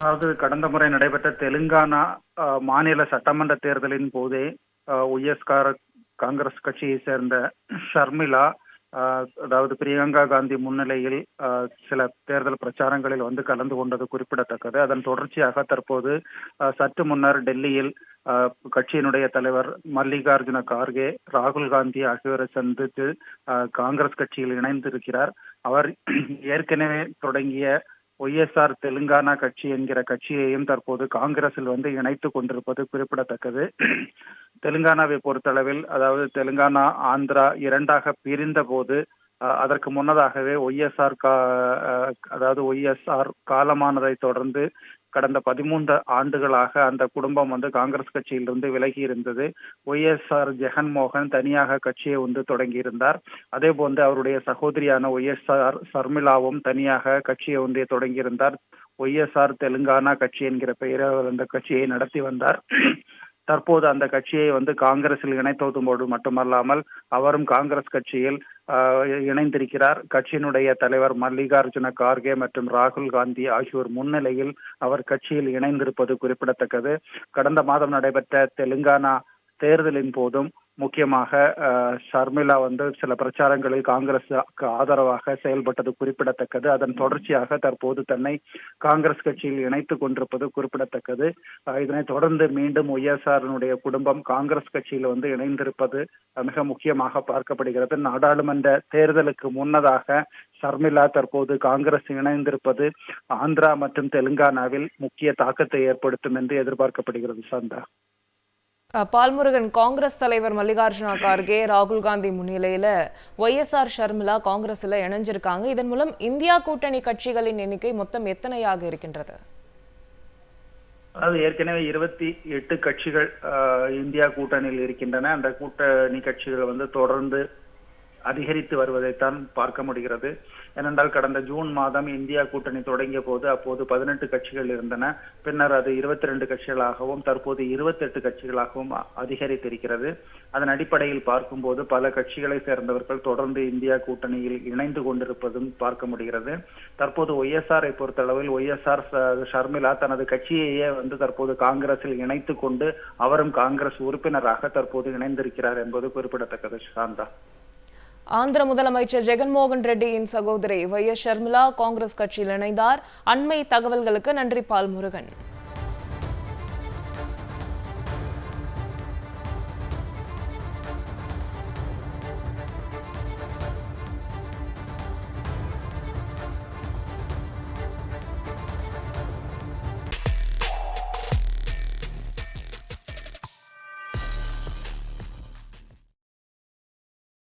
அதாவது கடந்த முறை நடைபெற்ற தெலுங்கானா மாநில சட்டமன்ற தேர்தலின் போதே ஒய்எஸ்கார காங்கிரஸ் கட்சியை சேர்ந்த ஷர்மிளா அஹ், அதாவது பிரியங்கா காந்தி முன்னிலையில் சில தேர்தல் பிரச்சாரங்களில் வந்து கலந்து கொண்டது குறிப்பிடத்தக்கது. அதன் தொடர்ச்சியாக தற்போது அஹ், சற்று முன்னர் டெல்லியில் அஹ், கட்சியினுடைய தலைவர் மல்லிகார்ஜுன கார்கே ராகுல் காந்தி ஆகியோரை சந்தித்து அஹ், காங்கிரஸ் கட்சியில் இணைந்திருக்கிறார். அவர் ஏற்கனவே தொடங்கிய ஒய்எஸ்ஆர் தெலுங்கானா கட்சி என்கிற கட்சியையும் தற்போது காங்கிரஸில் வந்து இணைத்து கொண்டிருப்பது குறிப்பிடத்தக்கது. தெலுங்கானாவை பொறுத்தளவில் அதாவது தெலுங்கானா ஆந்திரா இரண்டாக பிரிந்த போது அஹ், அதற்கு முன்னதாகவே ஒய்எஸ்ஆர் கா அஹ், அதாவது ஒய்எஸ்ஆர் காலமானதை தொடர்ந்து கடந்த பதிமூன்று ஆண்டுகளாக அந்த குடும்பம் வந்து காங்கிரஸ் கட்சியிலிருந்து விலகி இருந்தது. ஒய்எஸ்ஆர் ஜெகன்மோகன் தனியாக கட்சியை வந்து தொடங்கியிருந்தார். அதே போன்று அவருடைய சகோதரியான ஒய் எஸ்ஆர் சர்மிளாவும் தனியாக கட்சியை வந்து தொடங்கியிருந்தார். ஒய்எஸ்ஆர் தெலுங்கானா கட்சி என்கிற பெயரில் அந்த கட்சியை நடத்தி வந்தார். தற்போது அந்த கட்சியை வந்து காங்கிரஸில் இணைத்தோதும்போது மட்டுமல்லாமல் அவரும் காங்கிரஸ் கட்சியில் இணைந்திருக்கிறார். கட்சியினுடைய தலைவர் மல்லிகார்ஜுன கார்கே மற்றும் ராகுல் காந்தி ஆகியோர் முன்னிலையில் அவர் கட்சியில் இணைந்திருப்பது குறிப்பிடத்தக்கது. கடந்த மாதம் நடைபெற்ற தெலுங்கானா தேர்தலின் போதும் முக்கியமாக ஷர்மிளா வந்து சில பிரச்சாரங்களில் காங்கிரஸுக்கு ஆதரவாக செயல்பட்டது குறிப்பிடத்தக்கது. அதன் தொடர்ச்சியாக தற்போது தன்னை காங்கிரஸ் கட்சியில் இணைத்துக் கொண்டிருப்பது குறிப்பிடத்தக்கது. இதனை தொடர்ந்து மீண்டும் ஒய்எஸ்ஆரினுடைய குடும்பம் காங்கிரஸ் கட்சியில் வந்து இணைந்திருப்பது மிக முக்கியமாக பார்க்கப்படுகிறது. நாடாளுமன்ற தேர்தலுக்கு முன்னதாக ஷர்மிளா தற்போது காங்கிரஸ் இணைந்திருப்பது ஆந்திரா மற்றும் தெலுங்கானாவில் முக்கிய தாக்கத்தை ஏற்படுத்தும் என்று எதிர்பார்க்கப்படுகிறது சந்தா. பால்முருகன் காங்கிரஸ் தலைவர் மல்லிகார்ஜுனா கார்கே ராகுல் காந்தி முன்னிலையில ஒய்எஸ்ஆர் ஷர்மிளா காங்கிரஸ்ல இணைஞ்சிருக்காங்க. இதன் மூலம் இந்தியா கூட்டணி கட்சிகளின் எண்ணிக்கை மொத்தம் எத்தனையாக இருக்கின்றது? அதாவது ஏற்கனவே இருபத்தி எட்டு கட்சிகள் ஆஹ், இந்தியா கூட்டணியில் இருக்கின்றன. அந்த கூட்டணி கட்சிகள் வந்து தொடர்ந்து அதிகரித்து வருவதைத்தான் பார்க்க முடிகிறது. ஏனென்றால் கடந்த ஜூன் மாதம் இந்தியா கூட்டணி தொடங்கிய போது அப்போது பதினெட்டு கட்சிகள் இருந்தன. பின்னர் அது இருபத்தி ரெண்டு கட்சிகளாகவும் தற்போது இருபத்தி எட்டு கட்சிகளாகவும் அதிகரித்திருக்கிறது. அதன் அடிப்படையில் பார்க்கும்போது பல கட்சிகளை சேர்ந்தவர்கள் தொடர்ந்து இந்தியா கூட்டணியில் இணைந்து கொண்டிருப்பதும் பார்க்க முடிகிறது. தற்போது ஒய்எஸ்ஆரை பொறுத்தளவில் ஒய்எஸ்ஆர் ஷர்மிளா தனது கட்சியையே வந்து தற்போது காங்கிரஸில் இணைத்து கொண்டு அவரும் காங்கிரஸ் உறுப்பினராக தற்போது இணைந்திருக்கிறார் என்பது குறிப்பிடத்தக்கது. சாந்தா. ஆந்திர முதலமைச்சர் ஜெகன்மோகன் ரெட்டியின் சகோதரி வை எஸ் ஷர்மிளா காங்கிரஸ் கட்சியில் இணைந்தார். அண்மை தகவல்களுக்கு நன்றி பால் முருகன்.